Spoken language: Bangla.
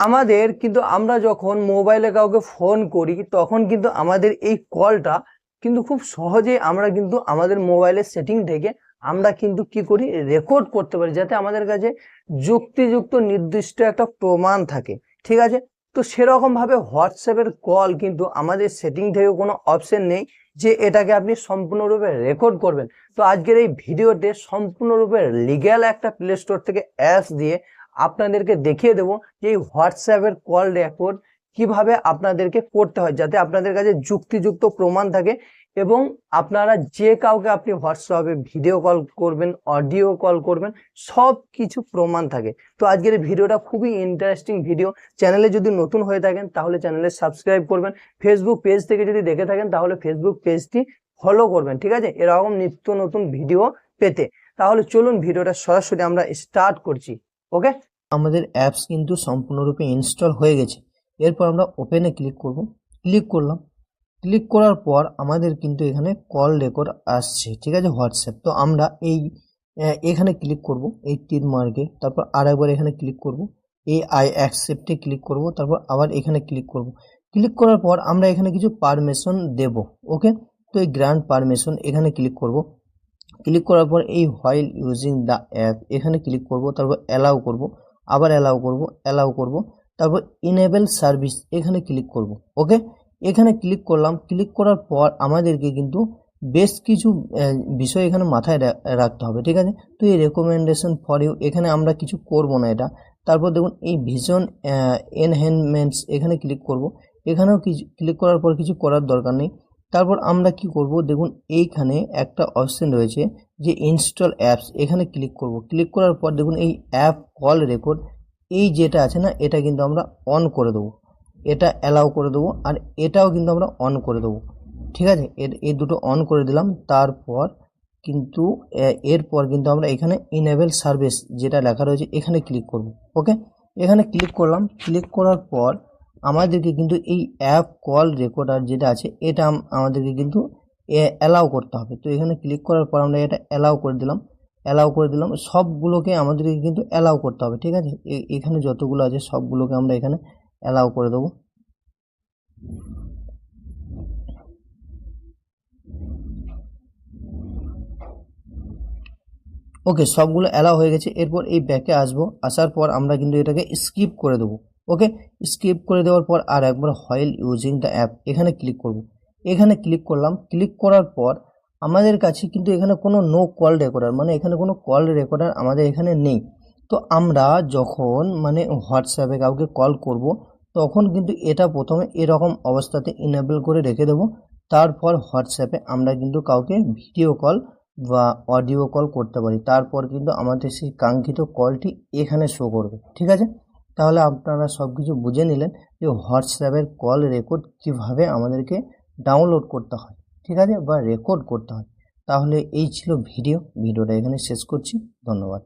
আমাদের কিন্তু আমরা যখন মোবাইলে কাউকে ফোন করি, তখন কিন্তু আমাদের এই কলটা কিন্তু খুব সহজেই আমরা কিন্তু আমাদের মোবাইলের সেটিং থেকে আমরা কিন্তু কি করি রেকর্ড করতে পারি, যাতে আমাদের কাছে যুক্তিযুক্ত নির্দিষ্ট একটা প্রমাণ থাকে। ঠিক আছে? তো সেরকম ভাবে হোয়াটসঅ্যাপের কল কিন্তু আমাদের সেটিং থেকে কোনো অপশন নেই যে এটাকে আপনি সম্পূর্ণরূপে রেকর্ড করবেন। তো আজকের এই ভিডিওতে সম্পূর্ণরূপে লিগ্যাল একটা প্লে স্টোর থেকে অ্যাপস দিয়ে আপনাদেরকে দেখিয়ে দেবো যে এই হোয়াটসঅ্যাপের কল রেকর্ড কীভাবে আপনাদেরকে করতে হয়, যাতে আপনাদের কাছে যুক্তিযুক্ত প্রমাণ থাকে এবং আপনারা যে কাউকে আপনি হোয়াটসঅ্যাপে ভিডিও কল করবেন অডিও কল করবেন সব কিছু প্রমাণ থাকে। তো আজকের ভিডিওটা খুবই ইন্টারেস্টিং ভিডিও চ্যানেলে যদি নতুন হয়ে থাকেন, তাহলে চ্যানেলে সাবস্ক্রাইব করবেন। ফেসবুক পেজ থেকে যদি দেখে থাকেন, তাহলে ফেসবুক পেজটি ফলো করবেন, ঠিক আছে? এরকম নিত্য নতুন ভিডিও পেতে। তাহলে চলুন ভিডিওটা সরাসরি আমরা স্টার্ট করছি। ওকে? আমাদের অ্যাপস কিন্তু সম্পূর্ণরূপে ইনস্টল হয়ে গেছে। এরপর আমরা ওপেনে ক্লিক করব। ক্লিক করলাম। ক্লিক করার পর আমাদের কিন্তু এখানে কল রেকর্ড আসছে, ঠিক আছে? হোয়াটসঅ্যাপ তো আমরা এই এখানে ক্লিক করব এই তীর মার্কে তারপর আরেকবার এখানে ক্লিক করব। এই আই অ্যাকসেপ্টে ক্লিক করব। তারপর আবার এখানে ক্লিক করব। ক্লিক করার পর আমরা এখানে কিছু পারমিশন দেব, ওকে? তো এই গ্র্যান্ড পারমিশন এখানে ক্লিক করব। ক্লিক করার পর এই হোয়াইল ইউজিং দ্য অ্যাপ এখানে ক্লিক করব, তারপর অ্যালাউ করব, আবার অ্যালাউ করব অ্যালাউ করব, তারপর ইনেবল সার্ভিস এখানে ক্লিক করব ওকে এখানে ক্লিক করলাম ক্লিক করার পর আমাদেরকে কিন্তু বেশ কিছু বিষয় এখানে মাথায় রাখতে হবে, ঠিক আছে? তো এই রেকমেন্ডেশন ফর ইউ এখানে আমরা কিছু করব না এটা। তারপর দেখুন, এই ভিশন এনহ্যান্সমেন্টস এখানে ক্লিক করব। এখানেও কিছু ক্লিক করার পর কিছু করার দরকার নেই। তারপর আমরা কি করব? দেখুন, এইখানে একটা অপশন রয়েছে যে ইনস্টল অ্যাপস এখানে ক্লিক করব। ক্লিক করার পর দেখুন, এই অ্যাপ কল রেকর্ড এই যেটা আছে না, এটা কিন্তু আমরা অন করে দেবো। এটা অ্যালাউ করে দেবো আর এটাও কিন্তু আমরা অন করে দেবো। ঠিক আছে? এর, এই দুটো অন করে দিলাম। তারপর কিন্তু এরপর কিন্তু আমরা এখানে ইনেবল সার্ভিস যেটা লেখা রয়েছে, এখানে ক্লিক করব। ওকে এখানে ক্লিক করলাম। ক্লিক করার পর আমাদেরকে কিন্তু এই অ্যাপ কল রেকর্ডার যেটা আছে, এটা আমাদেরকে কিন্তু অ্যালাউ করতে হবে। তো এখানে ক্লিক করার পর আমরা এটা অ্যালাউ করে দিলাম। অ্যালাউ করে দিলাম। সবগুলোকে আমাদেরকে কিন্তু অ্যালাউ করতে হবে, ঠিক আছে? এখানে যতগুলো আছে, সবগুলোকে আমরা এখানে অ্যালাউ করে দেবো। ওকে সবগুলো অ্যালাউ হয়ে গেছে। এরপর এই ব্যাকে আসব। আসার পর আমরা কিন্তু এটাকে স্কিপ করে দেবো। ওকে স্কিপ করে দেওয়ার পর আর একবার হয়েল ইউজিং দ্য অ্যাপ এখানে ক্লিক করব। এখানে ক্লিক করলাম। ক্লিক করার পর আমাদের কাছে কিন্তু এখানে কোনো নো কল রেকর্ডার মানে এখানে কোনো কল রেকর্ডার আমাদের এখানে নেই। তো আমরা যখন মানে হোয়াটসঅ্যাপে কাউকে কল করব, তখন কিন্তু এটা প্রথমে এরকম অবস্থাতে ইনেবল করে রেখে দেবো। তারপর হোয়াটসঅ্যাপে আমরা কিন্তু কাউকে ভিডিও কল বা অডিও কল করতে পারি। তারপর কিন্তু আমাদের সেই কাঙ্ক্ষিত কলটি এখানে শো করবে। ঠিক আছে? তাহলে আপনারা সব কিছু বুঝে নিলেন যে হোয়াটসঅ্যাপের কল রেকর্ড কীভাবে আমাদেরকে ডাউনলোড করতে হয়, ঠিক আছে? বা রেকর্ড করতে হয়। তাহলে এই ছিল ভিডিও ভিডিওটা এখানে শেষ করছি। ধন্যবাদ।